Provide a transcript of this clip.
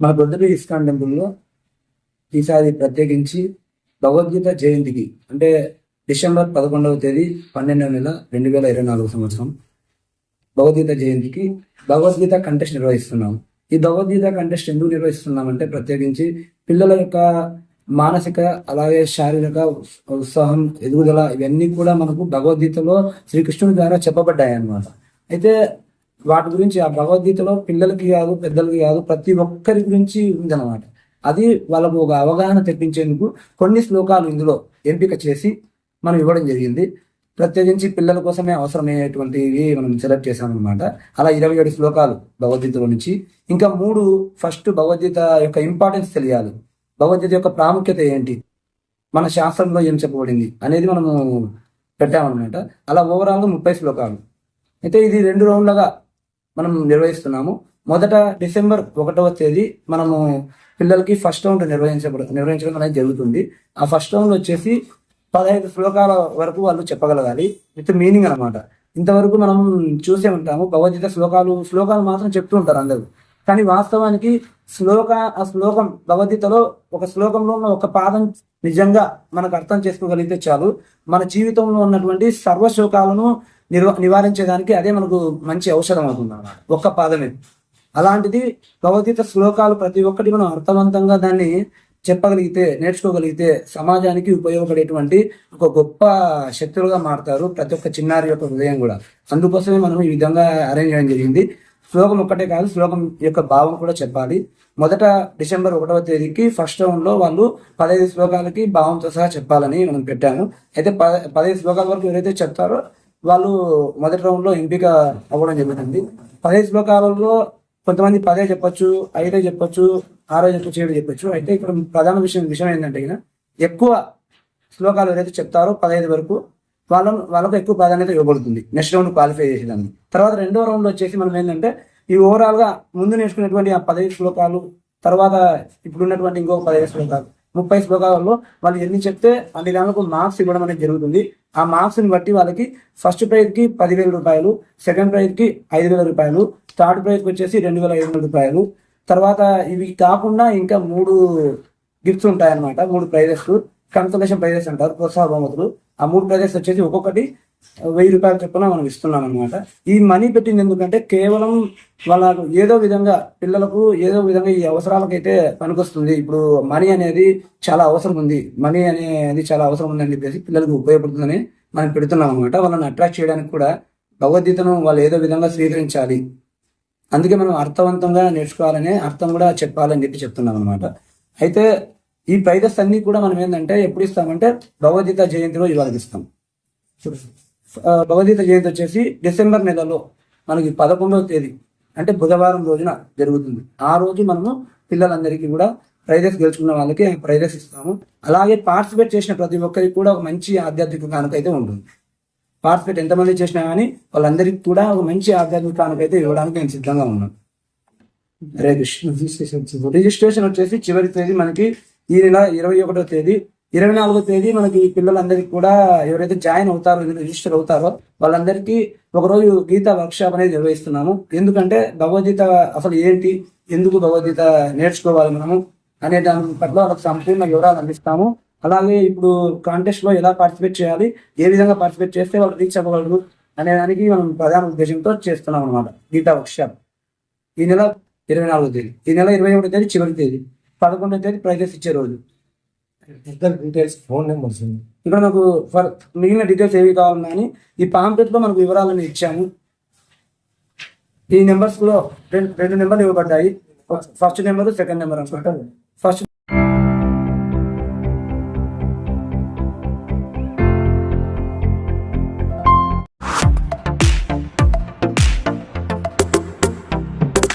మన బొద్దులు ఇస్కాన్ టెంపుల్లో ఈసారి ప్రత్యేకించి భగవద్గీత జయంతికి అంటే డిసెంబర్ పదకొండవ తేదీ పన్నెండవ నెల రెండు వేల ఇరవై నాలుగు సంవత్సరం భగవద్గీత జయంతికి భగవద్గీత కంటెస్ట్ నిర్వహిస్తున్నాం. ఈ భగవద్గీత కంటెస్ట్ ఎందుకు నిర్వహిస్తున్నామంటే ప్రత్యేకించి పిల్లల యొక్క మానసిక అలాగే శారీరక ఉత్సాహం ఎదుగుదల ఇవన్నీ కూడా మనకు భగవద్గీతలో శ్రీకృష్ణుడి ద్వారా చెప్పబడ్డాయి అన్నమాట అయితే వాటి గురించి ఆ భగవద్గీతలో పిల్లలకి కాదు పెద్దలకి కాదు ప్రతి ఒక్కరి గురించి ఉందన్నమాట. అది వాళ్ళకు ఒక అవగాహన తెప్పించేందుకు కొన్ని శ్లోకాలు ఇందులో ఎంపిక చేసి మనం ఇవ్వడం జరిగింది. ప్రత్యేకించి పిల్లల కోసమే అవసరమయ్యేటువంటివి మనం సెలెక్ట్ చేశామన్నమాట. అలా ఇరవై ఏడు శ్లోకాలు భగవద్గీతలో నుంచి. ఇంకా మూడు ఫస్ట్ భగవద్గీత యొక్క ఇంపార్టెన్స్ తెలియాలి. భగవద్గీత యొక్క ప్రాముఖ్యత ఏంటి? మన శాస్త్రంలో ఏం చెప్పబడింది అనేది మనము పెట్టామన్నమాట. అలా ఓవరాల్గా ముప్పై శ్లోకాలు. అయితే ఇది రెండు రౌండ్లుగా మనం నిర్వహిస్తున్నాము. మొదట డిసెంబర్ ఒకటవ తేదీ మనము పిల్లలకి ఫస్ట్ రౌండ్ నిర్వహించబడు నిర్వహించడం అనేది జరుగుతుంది. ఆ ఫస్ట్ రౌండ్ వచ్చేసి పదహైదు శ్లోకాల వరకు వాళ్ళు చెప్పగలగాలి. విత్ మీనింగ్ అనమాట ఇంతవరకు మనం చూసే ఉంటాము భగవద్గీత శ్లోకాలు శ్లోకాలు మాత్రం చెప్తూ ఉంటారు అందరూ. కానీ వాస్తవానికి శ్లోక ఆ శ్లోకం భగవద్గీతలో ఒక శ్లోకంలో ఉన్న ఒక పాదం నిజంగా మనకు అర్థం చేసుకోగలిగితే చాలు. మన జీవితంలో ఉన్నటువంటి సర్వ శ్లోకాలను నిర్వ నివారించేదానికి అదే మనకు మంచి ఔషధం అవుతుంది. ఒక్క పాదమే. అలాంటిది భగవద్గీత శ్లోకాలు ప్రతి ఒక్కటి మనం అర్థవంతంగా దాన్ని చెప్పగలిగితే నేర్చుకోగలిగితే సమాజానికి ఉపయోగపడేటువంటి ఒక గొప్ప శక్తులుగా మారుతారు ప్రతి ఒక్క చిన్నారి యొక్క హృదయం కూడా. అందుకోసమే మనం ఈ విధంగా అరేంజ్ చేయడం జరిగింది. శ్లోకం ఒక్కటే కాదు శ్లోకం యొక్క భావం కూడా చెప్పాలి. మొదట డిసెంబర్ ఒకటవ తేదీకి ఫస్ట్ రౌండ్లో వాళ్ళు పదహైదు శ్లోకాలకి భావంతో సహా చెప్పాలని మనం పెట్టాము. అయితే పద పదహైదు శ్లోకాల వరకు ఎవరైతే చెప్తారో వాళ్ళు మొదటి రౌండ్లో ఎంపిక అవ్వడం జరుగుతుంది. పదహైదు శ్లోకాలలో కొంతమంది పదే చెప్పొచ్చు ఐదే చెప్పొచ్చు ఆరో చెప్పొచ్చు ఏడు చెప్పొచ్చు. అయితే ఇక్కడ ప్రధాన విషయం విషయం ఏంటంటే ఎక్కువ శ్లోకాలు ఎవరైతే చెప్తారో పదహైదు వరకు వాళ్ళను వాళ్ళకు ఎక్కువ ప్రాధాన్యత ఇవ్వబడుతుంది. నెక్స్ట్ రౌండ్ క్వాలిఫై చేసేదాన్ని. తర్వాత రెండో రౌండ్ వచ్చేసి మనం ఏంటంటే ఈ ఓవరాల్గా ముందు నేర్చుకున్నటువంటి ఆ పదహైదు శ్లోకాలు తర్వాత ఇప్పుడున్నటువంటి ఇంకో పదహైదు శ్లోకాలు ముప్పై శ్లోకాలలో వాళ్ళు ఎన్ని చెప్తే అన్ని దానికి మార్క్స్ ఇవ్వడం అనేది జరుగుతుంది. ఆ మార్క్స్ని బట్టి వాళ్ళకి ఫస్ట్ ప్రైజ్కి పదివేల రూపాయలు సెకండ్ ప్రైజ్కి ఐదు వేల రూపాయలు థర్డ్ ప్రైజ్కి వచ్చేసి రెండు వేల ఐదు వందల రూపాయలు. తర్వాత ఇవి కాకుండా ఇంకా మూడు గిఫ్ట్స్ ఉంటాయన్నమాట మూడు ప్రైజెస్ కన్సలేషన్ ప్రైజెస్ అంటారు ప్రోత్సాహ బహుమతులు. ఆ మూడు ప్రైజెస్ వచ్చేసి ఒక్కొక్కటి వెయ్యి రూపాయల చొప్పున మనం ఇస్తున్నాం అనమాట ఈ మనీ పెట్టింది ఎందుకంటే కేవలం వాళ్ళకు ఏదో విధంగా పిల్లలకు ఏదో విధంగా ఈ అవసరాలకైతే పనికొస్తుంది. ఇప్పుడు మనీ అనేది చాలా అవసరం ఉంది. మనీ అనేది చాలా అవసరం ఉందని చెప్పేసి పిల్లలకు ఉపయోగపడుతుందని మనం పెడుతున్నాం అనమాట వాళ్ళని అట్రాక్ట్ చేయడానికి కూడా భగవద్గీతను వాళ్ళు ఏదో విధంగా స్వీకరించాలి. అందుకే మనం అర్థవంతంగా నేర్చుకోవాలని అర్థం కూడా చెప్పాలని చెప్పి చెప్తున్నాం అనమాట అయితే ఈ ప్రైజెస్ అన్ని కూడా మనం ఏంటంటే ఎప్పుడు ఇస్తామంటే భగవద్గీత జయంతి రోజు వాళ్ళకి ఇస్తాం భగవద్గీత జయంతి వచ్చేసి డిసెంబర్ నెలలో మనకి పదకొండవ తేదీ అంటే బుధవారం రోజున జరుగుతుంది. ఆ రోజు మనము పిల్లలందరికీ కూడా ప్రైజెస్ గెలుచుకున్న వాళ్ళకి ప్రైజెస్ ఇస్తాము. అలాగే పార్టిసిపేట్ చేసిన ప్రతి ఒక్కరికి కూడా ఒక మంచి ఆధ్యాత్మిక కానుక అయితే ఉంటుంది. పార్టిసిపేట్ ఎంతమంది చేసినా కానీ వాళ్ళందరికీ కూడా ఒక మంచి ఆధ్యాత్మిక కానుక అయితే ఇవ్వడానికి నేను సిద్ధంగా ఉన్నాను. హరే రిజిస్ట్రేషన్ వచ్చేసి చివరి తేదీ మనకి ఈ నెల ఇరవై ఒకటో తేదీ ఇరవై నాలుగో తేదీ మనకి పిల్లలందరికీ కూడా ఎవరైతే జాయిన్ అవుతారో రిజిస్టర్ అవుతారో వాళ్ళందరికీ ఒకరోజు గీత వర్క్షాప్ అనేది నిర్వహిస్తున్నాము. ఎందుకంటే భగవద్గీత అసలు ఏంటి ఎందుకు భగవద్గీత నేర్చుకోవాలి మనము అనే దాని పట్ల వాళ్ళకి సంపూర్ణ వివరాలు అందిస్తాము. అలాగే ఇప్పుడు కాంటెస్ట్లో ఎలా పార్టిసిపేట్ చేయాలి ఏ విధంగా పార్టిసిపేట్ చేస్తే వాళ్ళు రీచ్ అవ్వగలరు అనే దానికి మనం ప్రధాన ఉద్దేశంతో చేస్తున్నాం అనమాట గీతా వర్క్షాప్. ఈ నెల ఇరవై నాలుగో తేదీ. ఈ నెల ఇరవై ఒకటో తేదీ చివరి తేదీ. పదకొండో తేదీ ప్రైజెస్ ఇచ్చే రోజు. ఇద్దరు డీటెయిల్స్ ఫోన్ నెంబర్స్ ఇక్కడ నాకు ఫర్ మిగిలిన డీటెయిల్స్ ఏవి కావాలన్నా ఈ పాంప్లెట్లో మనకు వివరాలను ఇచ్చాము. ఈ నెంబర్స్లో రెండు రెండు నెంబర్లు ఇవ్వబడ్డాయి. ఫస్ట్ నెంబర్ సెకండ్ నెంబర్ అనుకుంటారు ఫస్ట్